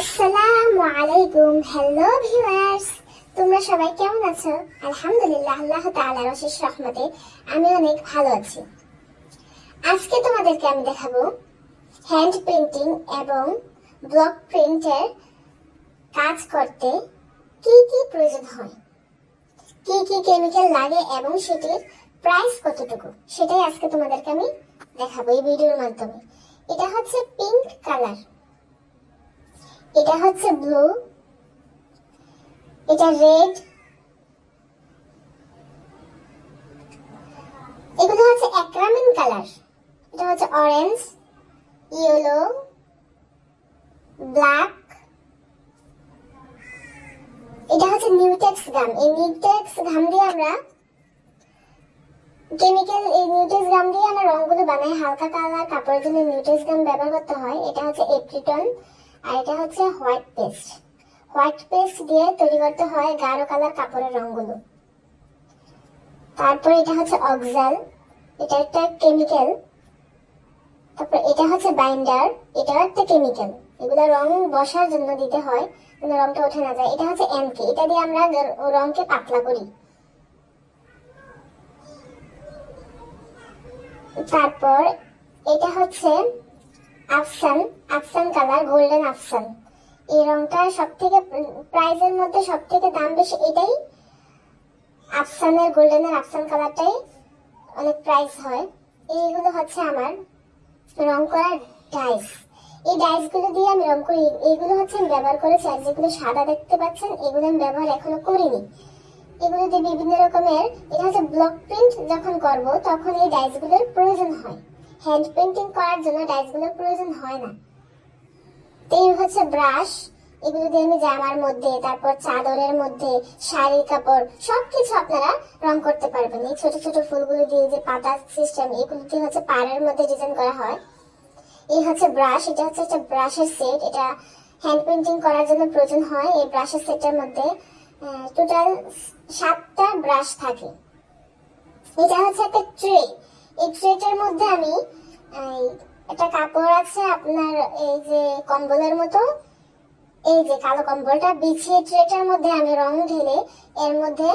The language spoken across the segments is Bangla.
আসসালামু আলাইকুম। হ্যালো ভিউয়ার্স তোমরা সবাই কেমন আছো? আলহামদুলিল্লাহ, আল্লাহ তাআলার অশেষ রহমতে আমি অনেক ভালো আছি। আজকে তোমাদেরকে আমি দেখাবো হ্যান্ড পেন্টিং এবং ব্লক প্রিন্টের কাজ করতে কি কি প্রয়োজন হয়। কি কি কেমিক্যাল লাগে এবং সেটির প্রাইস কতটুকু? সেটাই আজকে তোমাদেরকে আমি দেখাবো এই ভিডিওর মাধ্যমে। এটা হচ্ছে পিঙ্ক কালার এটা হচ্ছে ব্লু এটা রেড এগুলো হচ্ছে অ্যাক্রামিন কালার এটা হচ্ছে অরেঞ্জ ইয়েলো ব্ল্যাক এটা হচ্ছে নিউটেক্স গাম এই নিউটেক্স গাম দিয়ে আমরা কেমিক্যাল এই নিউটেক্স গাম দিয়ে আমরা রংগুলো বানাই, হালকা কালার কাপড়ের জন্য নিউটেক্স গাম ব্যবহার করতে হয়, এটা হচ্ছে এপ্রিটন আর এটা হচ্ছে হোয়াইট পেস্ট। হোয়াইট পেস্ট দিয়ে তৈরি করতে হয় গাঢ় কালার কাপড়ের রংগুলো তারপর এটা হচ্ছে অক্সাল। এটা একটা কেমিক্যাল। তারপর এটা হচ্ছে বাইন্ডার। এটাও একটা কেমিক্যাল। এগুলো রং বসার জন্য দিতে হয় রংটা ওঠে না যায়। এটা হচ্ছে এনকে এটা দিয়ে আমরা রংকে পাতলা করি। তারপর এটা হচ্ছে আফসান আফসান কালার গোল্ডেন আফসান এই রংটা সব থেকে প্রাইজের মধ্যে সব থেকে দাম বেশি, এটাই আফসানের গোল্ডেনের আফসান কালারটাই অনেক প্রাইস হয়। এইগুলো হচ্ছে আমার রং করার ডাইস এই ডাইসগুলো দিয়ে আমি রং করি। এইগুলো হচ্ছে আমি ব্যবহার করেছি, আর যেগুলো সাদা দেখতে পাচ্ছেন, এগুলো আমি ব্যবহার এখনও করিনি। এগুলো দিয়ে বিভিন্ন রকমের, এটা হচ্ছে ব্লক প্রিন্ট যখন করব, তখন এই ডাইসগুলোর প্রয়োজন হয়। হ্যান্ড পেন্টিং করার জন্য ডাইসগুলোর প্রয়োজন হয় না। এই হচ্ছে ব্রাশ এগুলো দিয়ে আমি জামার মধ্যে, তারপর চাদরের মধ্যে শাড়ি কাপড়, সবকিছু আপনারা রং করতে পারবেন। এই ছোট ছোট ফুলগুলো দিয়ে যে পাতা সিস্টেম এগুলো দিয়ে হচ্ছে পাড়ের মধ্যে ডিজাইন করা হয়। এই হচ্ছে ব্রাশ এটা হচ্ছে একটা ব্রাশের সেট এটা হ্যান্ড পেন্টিং করার জন্য প্রয়োজন হয়। এই ব্রাশের সেটের মধ্যে টোটাল সাতটা ব্রাশ থাকে। এটা হচ্ছে একটা ট্রে এই ট্রেটার মধ্যে আমি একটা কাপড় আছে আপনার এই যে কম্বলের মতো, এই যে কালো কম্বলটা, বিছিয়ে ট্রেটার মধ্যে আমি রং ঢেলে এর মধ্যে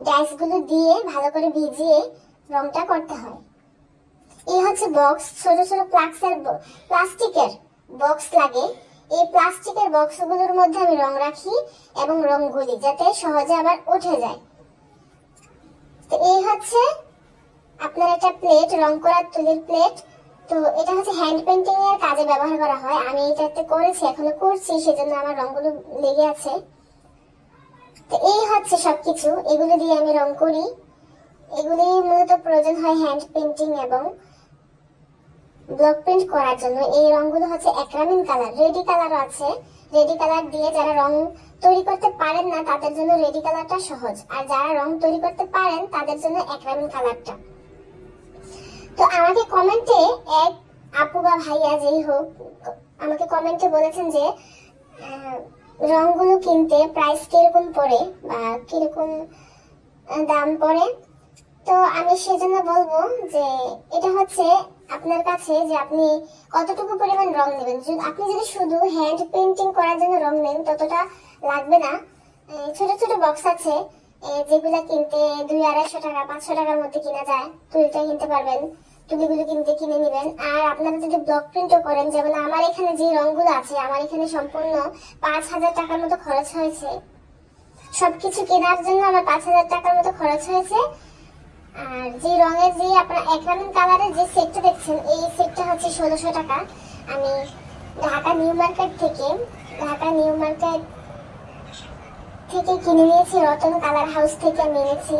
ডাইসগুলো দিয়ে ভালো করে ভিজিয়ে রংটা করতে হয়। এই হচ্ছে বক্স, ছোট ছোট প্লাক্সের প্লাস্টিকের বক্স লাগে। এই প্লাস্টিকের বক্সগুলোর মধ্যে আমি রং রাখি এবং রং গুলি যাতে সহজে আবার উঠে যায় তো এই হচ্ছে আপনার একটা প্লেট রং করার তুলির প্লেট তো এটা হচ্ছে হ্যান্ড পেন্টিং এর কাজে ব্যবহার করা হয়। আমি এটাতে করেছি, এখনও করছি, সেজন্য আমার রংগুলো লেগে আছে। তো এই হচ্ছে সবকিছু। এগুলো দিয়ে আমি রং করি। এগুলি মূলত প্রয়োজন হয় হ্যান্ড পেন্টিং এবং ব্লক প্রিন্ট করার জন্য। এই রংগুলো হচ্ছে অ্যাক্রামিন কালার রেডি কালারও আছে। রেডি কালার দিয়ে যারা রং তৈরি করতে পারেন না, তাদের জন্য রেডি কালারটা সহজ। আর যারা রং তৈরি করতে পারেন, তাদের জন্য অ্যাক্রামিন কালারটা কমেন্টে এক আপু বা ভাইয়া যেই হোক, আমাকে কমেন্টে বলেছেন যে রংগুলো কিনতে প্রাইস কীরকম পড়ে বা কীরকম দাম পড়ে? তো আমি সেজন্য বলব যে, এটা হচ্ছে আপনার কাছে যে আপনি কতটুকু পরিমাণ রং নেবেন। আপনি যদি শুধু হ্যান্ড পেন্টিং করার জন্য রং নেন, ততটা লাগবে না। ছোট ছোট বক্স আছে যেগুলা কিনতে দুই আড়াইশো টাকা, পাঁচশো টাকার মধ্যে কিনা যায় তুলিটা কিনতে পারবেন। তুলিগুলো কিনতে কিনে নেবেন। আর আপনারা যদি ব্লক প্রিন্টও করেন, যেমন আমার এখানে যে রংগুলো আছে, আমার এখানে সম্পূর্ণ পাঁচ হাজার টাকার মতো খরচ হয়েছে। সবকিছু কেনার জন্য আমার পাঁচ হাজার টাকার মতো খরচ হয়েছে। আর যে রঙের যে আপনার একরামিন কালারের যে সেটটা দেখছেন, এই সেটটা হচ্ছে ষোলোশো টাকা। আমি ঢাকা নিউ মার্কেট থেকে, ঢাকা নিউ মার্কেট থেকে কিনে নিয়েছি, রতন কালার হাউস থেকে আমি এনেছি।